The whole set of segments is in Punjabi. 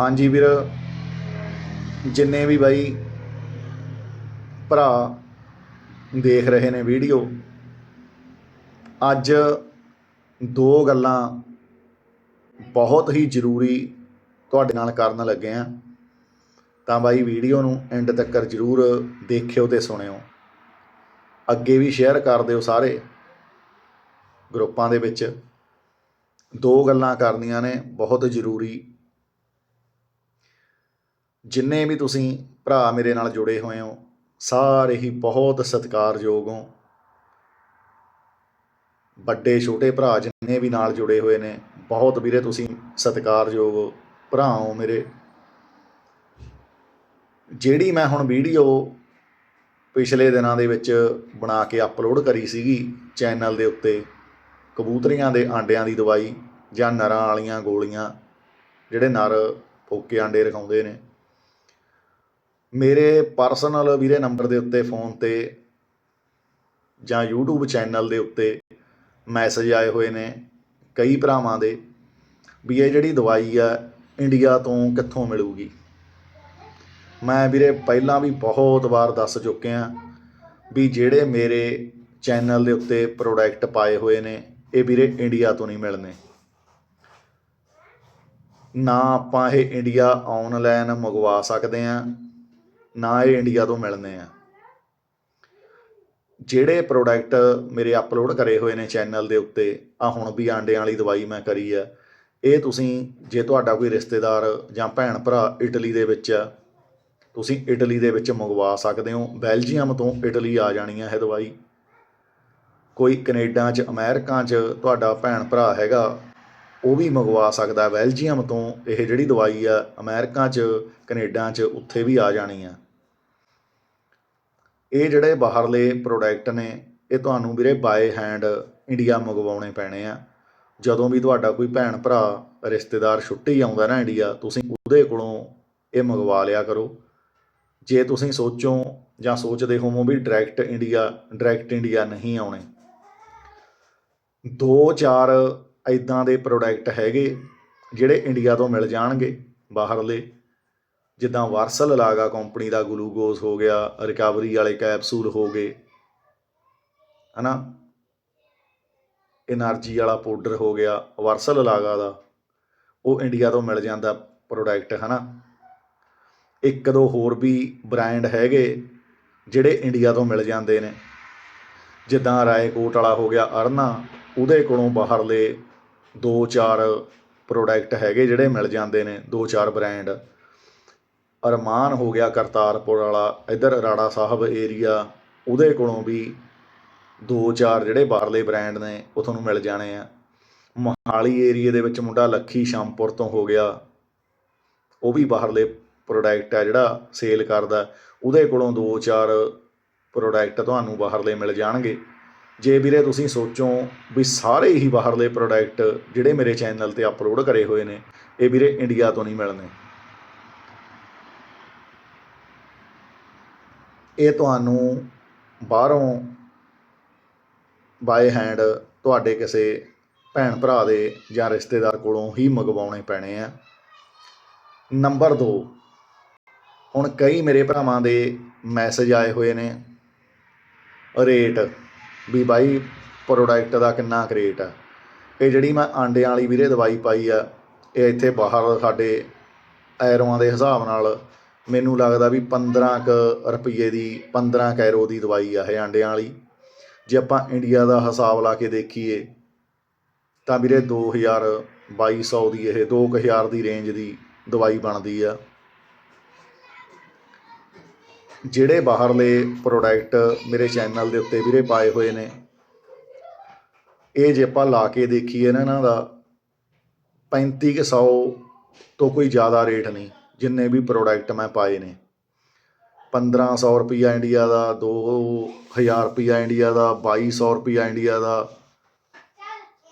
ਹਾਂਜੀ ਵੀਰ। ਜਿੰਨੇ ਵੀ ਬਾਈ ਭਰਾ ਦੇਖ ਰਹੇ ਨੇ ਵੀਡੀਓ, ਅੱਜ ਦੋ ਗੱਲਾਂ ਬਹੁਤ ਹੀ ਜ਼ਰੂਰੀ ਤੁਹਾਡੇ ਨਾਲ ਕਰਨ ਲੱਗੇ ਆ। ਤਾਂ ਬਾਈ ਵੀਡੀਓ ਨੂੰ ਐਂਡ ਤੱਕ ਜ਼ਰੂਰ ਦੇਖਿਓ ਤੇ ਸੁਣਿਓ। ਅੱਗੇ ਵੀ ਸ਼ੇਅਰ ਕਰ ਦਿਓ ਸਾਰੇ ਗਰੁੱਪਾਂ ਦੇ ਵਿੱਚ। ਦੋ ਗੱਲਾਂ ਕਰਨੀਆਂ ਨੇ, ਬਹੁਤ ਜ਼ਰੂਰੀ ਜਿੰਨੇ ਵੀ ਤੁਸੀਂ ਭਰਾ ਮੇਰੇ ਨਾਲ ਜੁੜੇ ਹੋਏ ਹੋ, ਸਾਰੇ ਹੀ ਬਹੁਤ ਸਤਿਕਾਰਯੋਗ ਹੋ। ਵੱਡੇ, ਛੋਟੇ ਭਰਾ ਜਿੰਨੇ ਵੀ ਨਾਲ ਜੁੜੇ ਹੋਏ ਨੇ, ਬਹੁਤ ਵੀਰੇ ਤੁਸੀਂ ਸਤਿਕਾਰਯੋਗ ਭਰਾ ਹੋ ਮੇਰੇ। ਜਿਹੜੀ ਮੈਂ ਹੁਣ ਵੀਡੀਓ ਪਿਛਲੇ ਦਿਨਾਂ ਦੇ ਵਿੱਚ ਬਣਾ ਕੇ ਅਪਲੋਡ ਕਰੀ ਸੀਗੀ ਚੈਨਲ ਦੇ ਉੱਤੇ, ਕਬੂਤਰੀਆਂ ਦੇ ਆਂਡਿਆਂ ਦੀ ਦਵਾਈ ਜਾਂ ਨਰਾਂ ਵਾਲੀਆਂ ਗੋਲੀਆਂ, ਜਿਹੜੇ ਨਰ ਫੋਕੇ ਆਂਡੇ ਰਖਾਉਂਦੇ ਨੇ ਮੇਰੇ ਪਰਸਨਲ ਵੀਰੇ ਨੰਬਰ ਦੇ ਉੱਤੇ ਫੋਨ ਤੇ ਜਾਂ YouTube ਚੈਨਲ ਦੇ ਉੱਤੇ ਮੈਸੇਜ ਆਏ ਹੋਏ ਨੇ ਕਈ ਭਰਾਵਾਂ ਦੇ ਵੀ ਇਹ ਜਿਹੜੀ ਦਵਾਈ ਆ ਇੰਡੀਆ ਤੋਂ ਕਿੱਥੋਂ ਮਿਲੂਗੀ। ਮੈਂ ਵੀਰੇ ਪਹਿਲਾਂ ਵੀ ਬਹੁਤ ਵਾਰ ਦੱਸ ਚੁੱਕਿਆ ਵੀ ਜਿਹੜੇ ਮੇਰੇ ਚੈਨਲ ਦੇ ਉੱਤੇ ਪ੍ਰੋਡਕਟ ਪਾਏ ਹੋਏ ਨੇ, ਇਹ ਵੀਰੇ ਇੰਡੀਆ ਤੋਂ ਨਹੀਂ ਮਿਲਨੇ ਨਾ ਆਪਾਂ ਇਹ ਇੰਡੀਆ ਆਨਲਾਈਨ ਮੰਗਵਾ ਸਕਦੇ ਆ ਨਾ ਇਹ ਇੰਡੀਆ ਤੋਂ ਮਿਲਨੇ ਆ। ਜਿਹੜੇ ਪ੍ਰੋਡਕਟ ਮੇਰੇ ਅਪਲੋਡ ਕਰੇ ਹੋਏ ਨੇ ਚੈਨਲ ਦੇ ਉੱਤੇ, ਆ ਹੁਣ ਵੀ ਆਂਡਿਆਂ ਵਾਲੀ ਦਵਾਈ ਮੈਂ ਕਰੀ ਆ, ਇਹ ਤੁਸੀਂ ਜੇ ਤੁਹਾਡਾ ਕੋਈ ਰਿਸ਼ਤੇਦਾਰ ਜਾਂ ਭੈਣ ਭਰਾ ਇਟਲੀ ਦੇ ਵਿੱਚ ਆ, ਤੁਸੀਂ ਇਟਲੀ ਦੇ ਵਿੱਚ ਮੰਗਵਾ ਸਕਦੇ ਹੋ। ਬੈਲਜੀਅਮ ਤੋਂ ਇਟਲੀ ਆ ਜਾਣੀ ਹੈ ਇਹ ਦਵਾਈ। ਕੋਈ ਕੈਨੇਡਾ 'ਚ, ਅਮਰੀਕਾ 'ਚ ਤੁਹਾਡਾ ਭੈਣ ਭਰਾ ਹੈਗਾ, ਉਹ ਵੀ ਮੰਗਵਾ ਸਕਦਾ। ਬੈਲਜੀਅਮ ਤੋਂ ਇਹ ਜਿਹੜੀ ਦਵਾਈ ਆ, ਅਮਰੀਕਾ 'ਚ, ਕੈਨੇਡਾ 'ਚ, ਉੱਥੇ ਵੀ ਆ ਜਾਣੀ ਆ। ਇਹ ਜਿਹੜੇ ਬਾਹਰਲੇ ਪ੍ਰੋਡਕਟ ਨੇ, ਇਹ ਤੁਹਾਨੂੰ ਵੀਰੇ ਬਾਏ ਹੈਂਡ ਇੰਡੀਆ ਮੰਗਵਾਉਣੇ ਪੈਣੇ ਆ। ਜਦੋਂ ਵੀ ਤੁਹਾਡਾ ਕੋਈ ਭੈਣ ਭਰਾ, ਰਿਸ਼ਤੇਦਾਰ ਛੁੱਟੀ ਆਉਂਦਾ ਨਾ ਇੰਡੀਆ ਤੁਸੀਂ ਉਹਦੇ ਕੋਲੋਂ ਇਹ ਮੰਗਵਾ ਲਿਆ ਕਰੋ। ਜੇ ਤੁਸੀਂ ਸੋਚੋ ਜਾਂ ਸੋਚਦੇ ਹੋਵੋ ਵੀ ਡਾਇਰੈਕਟ ਇੰਡੀਆ ਡਾਇਰੈਕਟ ਇੰਡੀਆ ਨਹੀਂ ਆਉਣੇ। ਦੋ ਚਾਰ ਇਦਾਂ ਦੇ ਪ੍ਰੋਡਕਟ ਹੈਗੇ, ਜਿਹੜੇ ਇੰਡੀਆ ਤੋਂ ਮਿਲ ਜਾਣਗੇ ਬਾਹਰਲੇ। ਜਿੱਦਾਂ ਵਾਰਸਲ ਲਾਗਾ ਕੰਪਨੀ ਦਾ ਗਲੂਕੋਜ਼ ਹੋ ਗਿਆ, ਰਿਕਵਰੀ ਵਾਲੇ ਕੈਪਸੂਲ ਹੋ ਗਏ, ਹਨਾ? એનર્ਜੀ ਵਾਲਾ ਪਾਊਡਰ ਹੋ ਗਿਆ, ਵਾਰਸਲ ਲਾਗਾ ਦਾ, ਉਹ ਇੰਡੀਆ ਤੋਂ ਮਿਲ ਜਾਂਦਾ ਪ੍ਰੋਡਕਟ ਹਨਾ? ਇੱਕ ਦੋ ਹੋਰ ਵੀ ਬ੍ਰਾਂਡ ਹੈਗੇ ਜਿਹੜੇ ਇੰਡੀਆ ਤੋਂ ਮਿਲ ਜਾਂਦੇ ਨੇ। ਜਿੱਦਾਂ ਰਾਏਕੋਟ ਵਾਲਾ ਹੋ ਗਿਆ ਅਰਨਾ, ਉਹਦੇ ਕੋਲੋਂ ਬਾਹਰਲੇ 2-4 ਪ੍ਰੋਡਕਟ ਹੈਗੇ ਜਿਹੜੇ ਮਿਲ ਜਾਂਦੇ ਨੇ 2-4 ਬ੍ਰਾਂਡ ਅਰਮਾਨ ਹੋ ਗਿਆ ਕਰਤਾਰਪੁਰ ਵਾਲਾ, ਇਧਰ ਰਾੜਾ ਸਾਹਿਬ ਏਰੀਆ ਉਹਦੇ ਕੋਲੋਂ ਵੀ ਦੋ ਚਾਰ ਜਿਹੜੇ ਬਾਹਰਲੇ ਬ੍ਰਾਂਡ ਨੇ, ਉਹ ਤੁਹਾਨੂੰ ਮਿਲ ਜਾਣੇ ਆ। ਮੋਹਾਲੀ ਏਰੀਏ ਦੇ ਵਿੱਚ ਮੁੰਡਾ ਲੱਖੀ ਸ਼ਾਮਪੁਰ ਤੋਂ ਹੋ ਗਿਆ। ਉਹ ਵੀ ਬਾਹਰਲੇ ਪ੍ਰੋਡਕਟ ਆ ਜਿਹੜਾ ਸੇਲ ਕਰਦਾ। ਉਹਦੇ ਕੋਲੋਂ ਦੋ ਚਾਰ ਪ੍ਰੋਡਕਟ ਤੁਹਾਨੂੰ ਬਾਹਰਲੇ ਮਿਲ ਜਾਣਗੇ। ਜੇ ਵੀਰੇ ਤੁਸੀਂ ਸੋਚੋ ਵੀ ਸਾਰੇ ਹੀ ਬਾਹਰਲੇ ਪ੍ਰੋਡਕਟ ਜਿਹੜੇ ਮੇਰੇ ਚੈਨਲ ਤੇ ਅਪਲੋਡ ਕਰੇ ਹੋਏ ਨੇ, ਇਹ ਵੀਰੇ ਇੰਡੀਆ ਤੋਂ ਨਹੀਂ ਮਿਲਣੇ। ਇਹ ਤੁਹਾਨੂੰ ਬਾਹਰੋਂ ਬਾਏ ਹੈਂਡ ਤੁਹਾਡੇ ਕਿਸੇ ਭੈਣ ਭਰਾ ਦੇ ਜਾਂ ਰਿਸ਼ਤੇਦਾਰ ਕੋਲੋਂ ਹੀ ਮੰਗਵਾਉਣੇ ਪੈਣੇ ਆ। ਨੰਬਰ 2 ਹੁਣ ਕਈ ਮੇਰੇ ਭਰਾਵਾਂ ਦੇ ਮੈਸੇਜ ਆਏ ਹੋਏ ਨੇ। ਰੇਟ ਵੀ ਬਾਈ ਪ੍ਰੋਡਕਟ ਦਾ ਕਿੰਨਾ ਕੁ ਰੇਟ ਆ। ਇਹ ਜਿਹੜੀ ਮੈਂ ਆਂਡਿਆਂ ਵਾਲੀ ਵੀਰੇ ਦਵਾਈ ਪਾਈ ਆ, ਇਹ ਇੱਥੇ ਬਾਹਰ ਸਾਡੇ ਐਰੋਆਂ ਦੇ ਹਿਸਾਬ ਨਾਲ ਮੈਨੂੰ ਲੱਗਦਾ ਵੀ 15 ਕ ਰੁਪਏ ਦੀ 15 ਕੈਰੋ ਦੀ ਦਵਾਈ ਆ ਇਹ ਆਂਡਿਆਂ ਵਾਲੀ। ਜੇ ਆਪਾਂ ਇੰਡੀਆ ਦਾ ਹਿਸਾਬ ਲਾ ਕੇ ਦੇਖੀਏ, ਤਾਂ ਵੀਰੇ 2000 2200 ਦੀ ਇਹ 2000 ਦੀ ਰੇਂਜ ਦੀ ਦਵਾਈ ਬਣਦੀ ਆ। ਜਿਹੜੇ ਬਾਹਰਲੇ ਪ੍ਰੋਡਕਟ ਮੇਰੇ ਚੈਨਲ ਦੇ ਉੱਤੇ ਵੀਰੇ ਪਾਏ ਹੋਏ ਨੇ, ਇਹ ਜੇ ਆਪਾਂ ਲਾ ਕੇ ਦੇਖੀਏ ਨਾ ਇਹਨਾਂ ਦਾ 3500 ਤੋਂ ਕੋਈ ਜ਼ਿਆਦਾ ਰੇਟ ਨਹੀਂ। ਜਿੰਨੇ ਵੀ ਪ੍ਰੋਡਕਟ ਮੈਂ ਪਾਏ ਨੇ। 1500 ਰੁਪਈਆ ਇੰਡੀਆ ਦਾ 2000 ਰੁਪਈਆ ਇੰਡੀਆ ਦਾ 2200 ਰੁਪਈਆ ਇੰਡੀਆ ਦਾ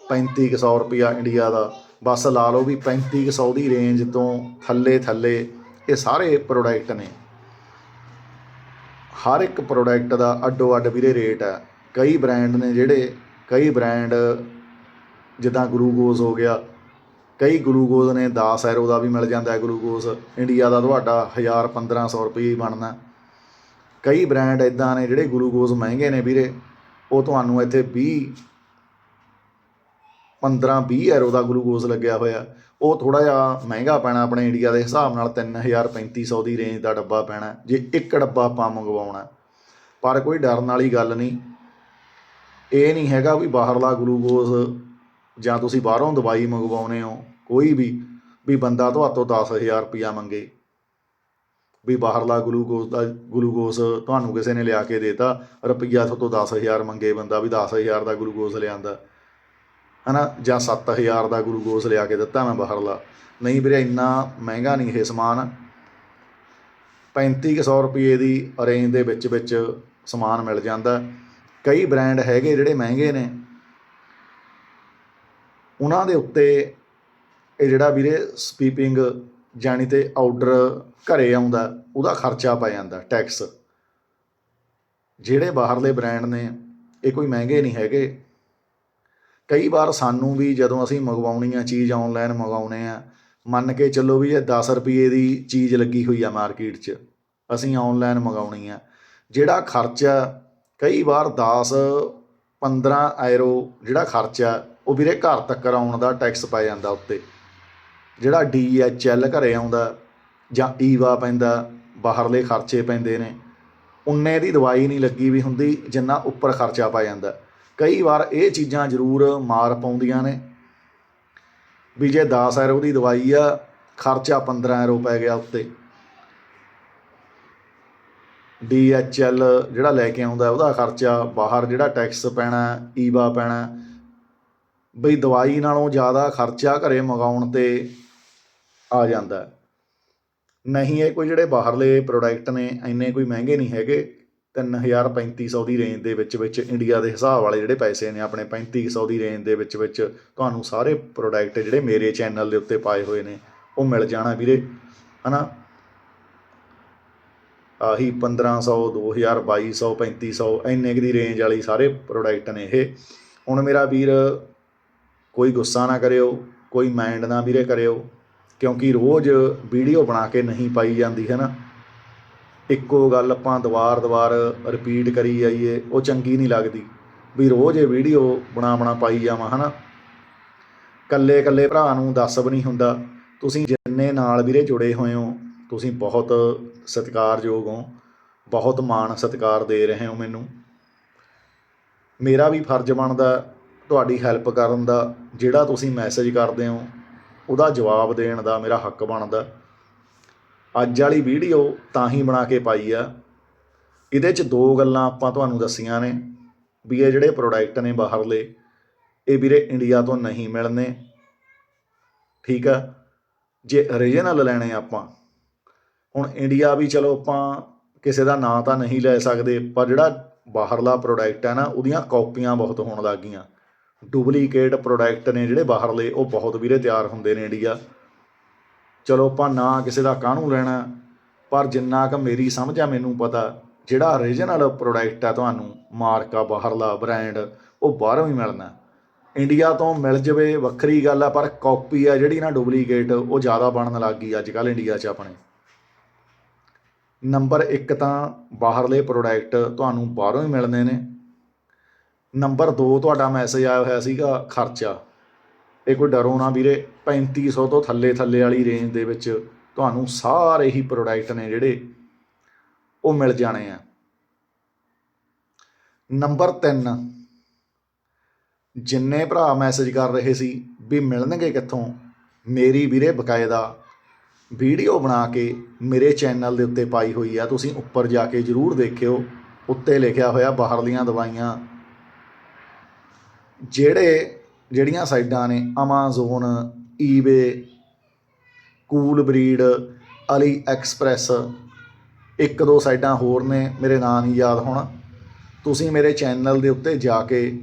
3500 ਰੁਪਈਆ ਇੰਡੀਆ ਦਾ। ਬਸ ਲਾ ਲਓ ਵੀ 3500 ਦੀ ਰੇਂਜ ਤੋਂ ਥੱਲੇ ਥੱਲੇ ਇਹ ਸਾਰੇ ਪ੍ਰੋਡਕਟ ਨੇ। ਹਰ ਇੱਕ ਪ੍ਰੋਡਕਟ ਦਾ ਅੱਡੋ ਅੱਡ ਵੀਰੇ ਰੇਟ ਹੈ ਕਈ ਬ੍ਰਾਂਡ ਨੇ ਜਿਹੜੇ, ਕਈ ਬ੍ਰਾਂਡ ਜਿੱਦਾਂ ਗਲੂਕੋਜ਼ ਹੋ ਗਿਆ ਕਈ ਗਲੂਕੋਜ਼ ਨੇ 10 ਐਰੋ ਦਾ ਵੀ ਮਿਲ ਜਾਂਦਾ ਗਲੂਕੋਜ਼। ਇੰਡੀਆ ਦਾ ਤੁਹਾਡਾ 1000 1500 ਰੁਪਏ ਬਣਨਾ। ਕਈ ਬ੍ਰਾਂਡ ਇਦਾਂ ਨੇ ਜਿਹੜੇ ਗਲੂਕੋਜ਼ ਮਹਿੰਗੇ ਨੇ ਵੀਰੇ। ਉਹ ਤੁਹਾਨੂੰ ਇੱਥੇ 20 15 20 ਐਰੋ ਦਾ ਗਲੂਕੋਜ਼ ਲੱਗਿਆ ਹੋਇਆ। ਉਹ ਥੋੜਾ ਜਿਹਾ ਮਹਿੰਗਾ ਪੈਣਾ ਆਪਣੇ ਇੰਡੀਆ ਦੇ ਹਿਸਾਬ ਨਾਲ 3000 3500 ਦੀ ਰੇਂਜ ਦਾ ਡੱਬਾ ਪੈਣਾ, ਜੇ ਇੱਕ ਡੱਬਾ ਆਪਾਂ ਮੰਗਵਾਉਣਾ। ਪਰ ਕੋਈ ਡਰਨ ਵਾਲੀ ਗੱਲ ਨਹੀਂ। ਇਹ ਨਹੀਂ ਹੈਗਾ ਵੀ ਬਾਹਰਲਾ ਗਲੂਕੋਜ਼ ਜਾਂ ਤੁਸੀਂ ਬਾਹਰੋਂ ਦਵਾਈ ਮੰਗਵਾਉਂਦੇ ਹੋ, ਕੋਈ ਵੀ ਵੀ ਬੰਦਾ ਤੁਹਾਤੋਂ 10000 ਰੁਪਇਆ ਮੰਗੇ, ਵੀ ਬਾਹਰਲਾ ਗਲੂਕੋਸ ਦਾ ਗਲੂਕੋਸ ਤੁਹਾਨੂੰ ਕਿਸੇ ਨੇ ਲਿਆ ਕੇ ਦੇਤਾ, ਰੁਪਈਆ ਤੁਹਾਤੋਂ 10000 ਮੰਗੇ ਬੰਦਾ ਵੀ 10000 ਦਾ ਗਲੂਕੋਜ਼ ਲਿਆਂਦਾ ਹਨਾ, ਜਾਂ 7000 ਦਾ ਗਲੂਕੋਜ਼ ਲਿਆ ਕੇ ਦਿੱਤਾ ਮੈਂ ਬਾਹਰਲਾ। ਨਹੀਂ ਵੀਰੇ, ਇੰਨਾ ਮਹਿੰਗਾ ਨਹੀਂ ਇਹ ਸਮਾਨ। 3500 ਰੁਪਏ ਦੀ ਰੇਂਜ ਦੇ ਵਿੱਚ ਵਿੱਚ ਸਮਾਨ ਮਿਲ ਜਾਂਦਾ। ਕਈ ਬ੍ਰਾਂਡ ਹੈਗੇ ਜਿਹੜੇ ਮਹਿੰਗੇ ਨੇ। ਉਹਨਾਂ ਦੇ ਉੱਤੇ ਇਹ ਜਿਹੜਾ ਵੀਰੇ ਸਪੀਪਿੰਗ ਜਾਣੀ ਤੇ ਆਰਡਰ ਘਰੇ ਆਉਂਦਾ, ਉਹਦਾ ਖਰਚਾ ਪੈ ਜਾਂਦਾ ਟੈਕਸ ਜਿਹੜੇ ਬਾਹਰਲੇ ਬ੍ਰਾਂਡ ਨੇ, ਇਹ ਕੋਈ ਮਹਿੰਗੇ ਨਹੀਂ ਹੈਗੇ। ਕਈ ਵਾਰ ਸਾਨੂੰ ਵੀ ਜਦੋਂ ਅਸੀਂ ਮੰਗਵਾਉਣੀ ਆ, ਚੀਜ਼ ਆਨਲਾਈਨ ਮੰਗਾਉਨੇ ਆ, ਮੰਨ ਕੇ ਚੱਲੋ ਵੀ ਇਹ 10 ਰੁਪਏ ਦੀ ਚੀਜ਼ ਲੱਗੀ ਹੋਈ ਆ ਮਾਰਕੀਟ 'ਚ, ਅਸੀਂ ਆਨਲਾਈਨ ਮੰਗਾਉਣੀ ਆ। ਜਿਹੜਾ ਖਰਚਾ, ਕਈ ਵਾਰ 10 15 ਐਰੋ ਜਿਹੜਾ ਖਰਚਾ ਉਹ ਵੀਰੇ ਘਰ ਤੱਕ ਆਉਣ ਦਾ ਟੈਕਸ ਪੈ ਜਾਂਦਾ ਉੱਤੇ। ਜਿਹੜਾ ਡੀਐਚਐਲ ਘਰੇ ਆਉਂਦਾ, ਜਾਂ ਈਵਾ ਪੈਂਦਾ, ਬਾਹਰਲੇ ਖਰਚੇ ਪੈਂਦੇ ਨੇ, ਉਨੇ ਦੀ ਦਵਾਈ ਨਹੀਂ ਲੱਗੀ ਵੀ ਹੁੰਦੀ, ਜਿੰਨਾ ਉੱਪਰ ਖਰਚਾ ਪੈ ਜਾਂਦਾ। ਕਈ ਵਾਰ ਇਹ ਚੀਜ਼ਾਂ ਜ਼ਰੂਰ ਮਾਰ ਪਾਉਂਦੀਆਂ ਨੇ। ਵੀ ਜੇ 10 ਐਰੋ ਦੀ ਦਵਾਈ ਆ, ਖਰਚਾ 15 ਐਰੋ ਪੈ ਗਿਆ ਉੱਤੇ। ਡੀਐਚਐਲ ਜਿਹੜਾ ਲੈ ਕੇ ਆਉਂਦਾ, ਉਹਦਾ ਖਰਚਾ ਬਾਹਰ ਜਿਹੜਾ ਟੈਕਸ ਪੈਣਾ ਈਵਾ ਪੈਣਾ ਬਈ ਦਵਾਈ ਨਾਲੋਂ ਜ਼ਿਆਦਾ ਖਰਚਾ ਘਰੇ ਮੰਗਾਉਣ ਤੇ ਆ ਜਾਂਦਾ ਨਹੀਂ, ਇਹ ਕੋਈ ਜਿਹੜੇ ਬਾਹਰਲੇ ਪ੍ਰੋਡਕਟ ਨੇ, ਇੰਨੇ ਕੋਈ ਮਹਿੰਗੇ ਨਹੀਂ ਹੈਗੇ। 3000 3500 ਦੀ ਰੇਂਜ ਦੇ ਵਿੱਚ ਵਿੱਚ ਇੰਡੀਆ ਦੇ ਹਿਸਾਬ ਵਾਲੇ ਜਿਹੜੇ ਪੈਸੇ ਨੇ, ਆਪਣੇ 3500 ਦੀ ਰੇਂਜ ਦੇ ਵਿੱਚ ਵਿੱਚ ਤੁਹਾਨੂੰ ਸਾਰੇ ਪ੍ਰੋਡਕਟ ਜਿਹੜੇ ਮੇਰੇ ਚੈਨਲ ਦੇ ਉੱਤੇ ਪਾਏ ਹੋਏ ਨੇ, ਉਹ ਮਿਲ ਜਾਣਾ ਵੀਰੇ, ਹਨਾ? ਆਹੀ 1500 2000 2200 3500 ਇੰਨੇ ਕੁ ਦੀ ਰੇਂਜ ਵਾਲੀ ਸਾਰੇ ਪ੍ਰੋਡਕਟ ਨੇ ਇਹ। ਹੁਣ ਮੇਰਾ ਵੀਰ ਕੋਈ ਗੁੱਸਾ ਨਾ ਕਰਿਓ, ਕੋਈ ਮਾਈਂਡ ਨਾ ਵੀਰੇ ਕਰਿਓ, ਕਿਉਂਕਿ ਰੋਜ਼ ਵੀਡੀਓ ਬਣਾ ਕੇ ਨਹੀਂ ਪਾਈ ਜਾਂਦੀ, ਹੈ ਨਾ? ਇੱਕੋ ਗੱਲ ਆਪਾਂ ਦੁਬਾਰ ਦੁਬਾਰ ਰਿਪੀਟ ਕਰੀ ਜਾਈਏ, ਉਹ ਚੰਗੀ ਨਹੀਂ ਲੱਗਦੀ, ਵੀ ਰੋਜ਼ ਇਹ ਵੀਡੀਓ ਬਣਾ ਬਣਾ ਪਾਈ ਜਾਵਾਂ ਹਨਾ ਕੱਲੇ ਕੱਲੇ ਭਰਾ ਨੂੰ ਦੱਸ ਵੀ ਨਹੀਂ ਹੁੰਦਾ, ਤੁਸੀਂ ਜਿੰਨੇ ਨਾਲ ਵੀਰੇ ਜੁੜੇ ਹੋਏ ਹੋ, ਤੁਸੀਂ ਬਹੁਤ ਸਤਿਕਾਰਯੋਗ ਹੋ, ਬਹੁਤ ਮਾਣ ਸਤਿਕਾਰ ਦੇ ਰਹੇ ਹੋ ਮੈਨੂੰ। ਮੇਰਾ ਵੀ ਫਰਜ਼ ਬਣਦਾ ਤੁਹਾਡੀ ਹੈਲਪ ਕਰਨ ਦਾ ਜਿਹੜਾ ਤੁਸੀਂ ਮੈਸੇਜ ਕਰਦੇ ਹੋ, ਉਹਦਾ ਜਵਾਬ ਦੇਣ ਦਾ ਮੇਰਾ ਹੱਕ ਬਣਦਾ। ਅੱਜ ਵਾਲੀ ਵੀਡੀਓ ਤਾਂ ਹੀ ਬਣਾ ਕੇ ਪਾਈ ਆ। ਇਹਦੇ 'ਚ ਦੋ ਗੱਲਾਂ ਆਪਾਂ ਤੁਹਾਨੂੰ ਦੱਸੀਆਂ ਨੇ ਵੀ ਇਹ ਜਿਹੜੇ ਪ੍ਰੋਡਕਟ ਨੇ ਬਾਹਰਲੇ, ਇਹ ਵੀਰੇ ਇੰਡੀਆ ਤੋਂ ਨਹੀਂ ਮਿਲਨੇ। ਠੀਕ ਆ? ਜੇ ਓਰੀਜਨਲ ਲੈਣੇ ਆਪਾਂ, ਹੁਣ ਇੰਡੀਆ ਵੀ ਚਲੋ ਆਪਾਂ ਕਿਸੇ ਦਾ ਨਾਂ ਤਾਂ ਨਹੀਂ ਲੈ ਸਕਦੇ, ਪਰ ਜਿਹੜਾ ਬਾਹਰਲਾ ਪ੍ਰੋਡਕਟ ਹੈ ਨਾ, ਉਹਦੀਆਂ ਕਾਪੀਆਂ ਬਹੁਤ ਹੋਣ ਲੱਗ ਗਈਆਂ। ਡੁਪਲੀਕੇਟ ਪ੍ਰੋਡਕਟ ਨੇ ਜਿਹੜੇ ਬਾਹਰਲੇ ਉਹ ਬਹੁਤ ਵੀਰੇ ਤਿਆਰ ਹੁੰਦੇ ਨੇ ਇੰਡੀਆ। ਚਲੋ ਆਪਾਂ ਨਾ ਕਿਸੇ ਦਾ ਕਾਹਨੂੰ ਲੈਣਾ, ਪਰ ਜਿੰਨਾ ਕੁ ਮੇਰੀ ਸਮਝ ਆ, ਮੈਨੂੰ ਪਤਾ, ਜਿਹੜਾ ਓਰੀਜਨਲ ਪ੍ਰੋਡਕਟ ਆ ਤੁਹਾਨੂੰ, ਮਾਰਕਾ ਬਾਹਰਲਾ ਬ੍ਰਾਂਡ ਉਹ ਬਾਹਰੋਂ ਹੀ ਮਿਲਣਾ। ਇੰਡੀਆ ਤੋਂ ਮਿਲ ਜਵੇ, ਵੱਖਰੀ ਗੱਲ ਆ, ਪਰ ਕਾਪੀ ਆ ਜਿਹੜੀ ਨਾ ਡੁਪਲੀਕੇਟ ਉਹ ਜ਼ਿਆਦਾ ਬਣਨ ਲੱਗ ਗਈ ਅੱਜ ਕੱਲ ਇੰਡੀਆ 'ਚ ਆਪਣੇ। ਨੰਬਰ 1 ਤਾਂ ਬਾਹਰਲੇ ਪ੍ਰੋਡਕਟ ਤੁਹਾਨੂੰ ਬਾਹਰੋਂ ਹੀ ਮਿਲਣੇ ਨੇ। ਨੰਬਰ 2 ਤੁਹਾਡਾ ਮੈਸੇਜ ਆਇਆ ਹੋਇਆ ਸੀਗਾ ਖਰਚਾ। ਇਹ ਕੋਈ ਡਰੋ ਨਾ ਵੀਰੇ 3500 ਤੋਂ ਥੱਲੇ ਥੱਲੇ ਵਾਲੀ ਰੇਂਜ ਦੇ ਵਿੱਚ ਤੁਹਾਨੂੰ ਸਾਰੇ ਹੀ ਪ੍ਰੋਡਕਟ ਨੇ ਜਿਹੜੇ ਉਹ ਮਿਲ ਜਾਣੇ ਆ। ਨੰਬਰ 3 ਜਿੰਨੇ ਭਰਾ ਮੈਸੇਜ ਕਰ ਰਹੇ ਸੀ ਵੀ ਮਿਲਣਗੇ ਕਿੱਥੋਂ, ਮੇਰੀ ਵੀਰੇ ਬਕਾਇਦਾ ਵੀਡੀਓ ਬਣਾ ਕੇ ਮੇਰੇ ਚੈਨਲ ਦੇ ਉੱਤੇ ਪਾਈ ਹੋਈ ਆ। ਤੁਸੀਂ ਉੱਪਰ ਜਾ ਕੇ ਜਰੂਰ ਦੇਖਿਓ, ਉੱਤੇ ਲਿਖਿਆ ਹੋਇਆ ਬਾਹਰਲੀਆਂ ਦਵਾਈਆਂ ਜਿਹੜੇ ਜਿਹੜੀਆਂ ਸਾਈਡਾਂ ਨੇ Amazon eBay cool breed AliExpress ਇੱਕ ਦੋ ਸਾਈਡਾਂ ਹੋਰ ਨੇ, ਮੇਰੇ ਨਾਂ ਨਹੀਂ ਯਾਦ ਹੋਣਾ। ਤੁਸੀਂ ਮੇਰੇ ਚੈਨਲ ਦੇ ਉੱਤੇ ਜਾ ਕੇ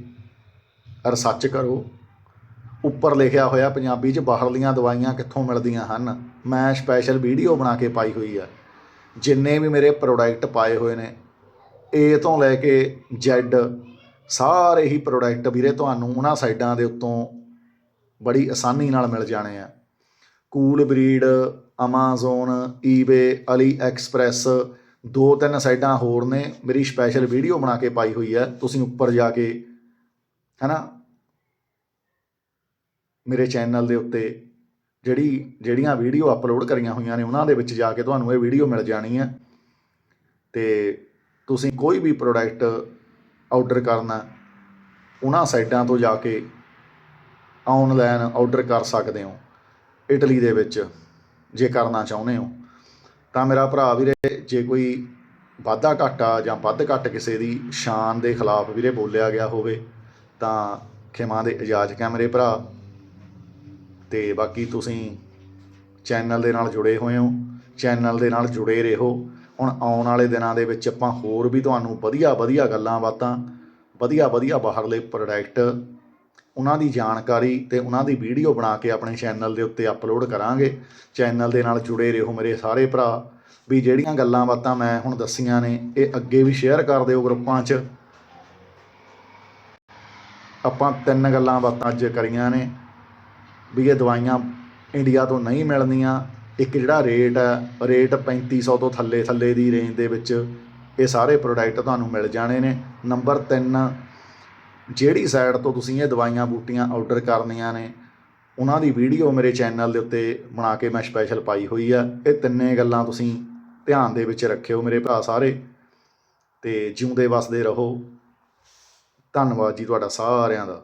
ਰਿਸਰਚ ਕਰੋ। ਉੱਪਰ ਲਿਖਿਆ ਹੋਇਆ ਪੰਜਾਬੀ 'ਚ ਬਾਹਰਲੀਆਂ ਦਵਾਈਆਂ ਕਿੱਥੋਂ ਮਿਲਦੀਆਂ ਹਨ? ਮੈਂ ਸਪੈਸ਼ਲ ਵੀਡੀਓ ਬਣਾ ਕੇ ਪਾਈ ਹੋਈ ਆ। ਜਿੰਨੇ ਵੀ ਮੇਰੇ ਪ੍ਰੋਡਕਟ ਪਾਏ ਹੋਏ ਨੇ ਏ ਤੋਂ ਲੈ ਕੇ Z ਸਾਰੇ ਹੀ ਪ੍ਰੋਡਕਟ ਵੀਰੇ ਤੁਹਾਨੂੰ ਉਹਨਾਂ ਸਾਈਡਾਂ ਦੇ ਉੱਤੋਂ ਬੜੀ ਆਸਾਨੀ ਨਾਲ ਮਿਲ ਜਾਣੇ ਆ। Cool breed Amazon eBay AliExpress ਦੋ ਤਿੰਨ ਸਾਈਡਾਂ ਹੋਰ ਨੇ। ਮੇਰੀ ਸਪੈਸ਼ਲ ਵੀਡੀਓ ਬਣਾ ਕੇ ਪਾਈ ਹੋਈ ਹੈ। ਤੁਸੀਂ ਉੱਪਰ ਜਾ ਕੇ, ਹੈਨਾ? ਮੇਰੇ ਚੈਨਲ ਦੇ ਉੱਤੇ ਜਿਹੜੀ, ਜਿਹੜੀਆਂ ਵੀਡੀਓ ਅਪਲੋਡ ਕਰੀਆਂ ਹੋਈਆਂ ਨੇ, ਉਹਨਾਂ ਦੇ ਵਿੱਚ ਜਾ ਕੇ ਤੁਹਾਨੂੰ ਇਹ ਵੀਡੀਓ ਮਿਲ ਜਾਣੀ ਹੈ। ਤੇ ਤੁਸੀਂ ਕੋਈ ਵੀ ਪ੍ਰੋਡਕਟ ਆਰਡਰ ਕਰਨਾ, ਉਹਨਾਂ ਸਾਈਟਾਂ ਤੋਂ ਜਾ ਕੇ ਆਨਲਾਈਨ ਆਰਡਰ ਕਰ ਸਕਦੇ ਹੋ, ਇਟਲੀ ਦੇ ਵਿੱਚ, ਜੇ ਕਰਨਾ ਚਾਹੁੰਦੇ ਹੋ। ਤਾਂ ਮੇਰਾ ਭਰਾ ਵੀਰੇ, ਜੇ ਕੋਈ ਵਾਧਾ ਘਾਟਾ ਜਾਂ ਵੱਧ ਘੱਟ ਕਿਸੇ ਦੀ ਸ਼ਾਨ ਦੇ ਖਿਲਾਫ ਵੀਰੇ ਬੋਲਿਆ ਗਿਆ ਹੋਵੇ, ਤਾਂ ਖਿਮਾ ਦੇ ਇਜਾਜ਼ਤ ਹੈ ਮੇਰੇ ਭਰਾ। ਤੇ ਬਾਕੀ ਤੁਸੀਂ ਚੈਨਲ ਦੇ ਨਾਲ ਜੁੜੇ ਹੋਏ ਹੋ, ਚੈਨਲ ਦੇ ਨਾਲ ਜੁੜੇ ਰਹੋ। ਹੁਣ ਆਉਣ ਵਾਲੇ ਦਿਨਾਂ ਦੇ ਵਿੱਚ ਆਪਾਂ ਹੋਰ ਵੀ ਤੁਹਾਨੂੰ ਵਧੀਆ ਵਧੀਆ ਗੱਲਾਂ ਬਾਤਾਂ, ਵਧੀਆ ਵਧੀਆ ਬਾਹਰਲੇ ਪ੍ਰੋਡਕਟ, ਉਹਨਾਂ ਦੀ ਜਾਣਕਾਰੀ ਤੇ ਉਹਨਾਂ ਦੀ ਵੀਡੀਓ ਬਣਾ ਕੇ ਆਪਣੇ ਚੈਨਲ ਦੇ ਉੱਤੇ ਅਪਲੋਡ ਕਰਾਂਗੇ। ਚੈਨਲ ਦੇ ਨਾਲ ਜੁੜੇ ਰਹੋ ਮੇਰੇ ਸਾਰੇ ਭਰਾ। ਵੀ ਜਿਹੜੀਆਂ ਗੱਲਾਂ ਬਾਤਾਂ ਮੈਂ ਹੁਣ ਦੱਸੀਆਂ ਨੇ, ਇਹ ਅੱਗੇ ਵੀ ਸ਼ੇਅਰ ਕਰ ਦਿਓ ਗਰੁੱਪਾਂ 'ਚ। ਆਪਾਂ ਤਿੰਨ ਗੱਲਾਂ ਬਾਤਾਂ ਅੱਜ ਕਰੀਆਂ ਨੇ, ਵੀ ਇਹ ਦਵਾਈਆਂ ਇੰਡੀਆ ਤੋਂ ਨਹੀਂ ਮਿਲਣੀਆਂ। ਇੱਕ ਜਿਹੜਾ ਰੇਟ ਹੈ ਰੇਟ 3500 ਤੋਂ ਥੱਲੇ ਥੱਲੇ ਦੀ ਰੇਂਜ ਦੇ ਵਿੱਚ ਇਹ ਸਾਰੇ ਪ੍ਰੋਡਕਟ ਤੁਹਾਨੂੰ ਮਿਲ ਜਾਣੇ ਨੇ। ਨੰਬਰ 3 ਜਿਹੜੀ ਸਾਈਡ ਤੋਂ ਤੁਸੀਂ ਇਹ ਦਵਾਈਆਂ ਬੂਟੀਆਂ ਆਰਡਰ ਕਰਨੀਆਂ ਨੇ, ਉਹਨਾਂ ਦੀ ਵੀਡੀਓ ਮੇਰੇ ਚੈਨਲ ਦੇ ਉੱਤੇ ਬਣਾ ਕੇ ਮੈਂ ਸਪੈਸ਼ਲ ਪਾਈ ਹੋਈ ਆ। ਇਹ ਤਿੰਨੇ ਗੱਲਾਂ ਤੁਸੀਂ ਧਿਆਨ ਦੇ ਵਿੱਚ ਰੱਖਿਓ ਮੇਰੇ ਭਰਾ ਸਾਰੇ ਤੇ ਜਿਉਂਦੇ ਵਸਦੇ ਰਹੋ। ਧੰਨਵਾਦ ਜੀ ਤੁਹਾਡਾ ਸਾਰਿਆਂ ਦਾ।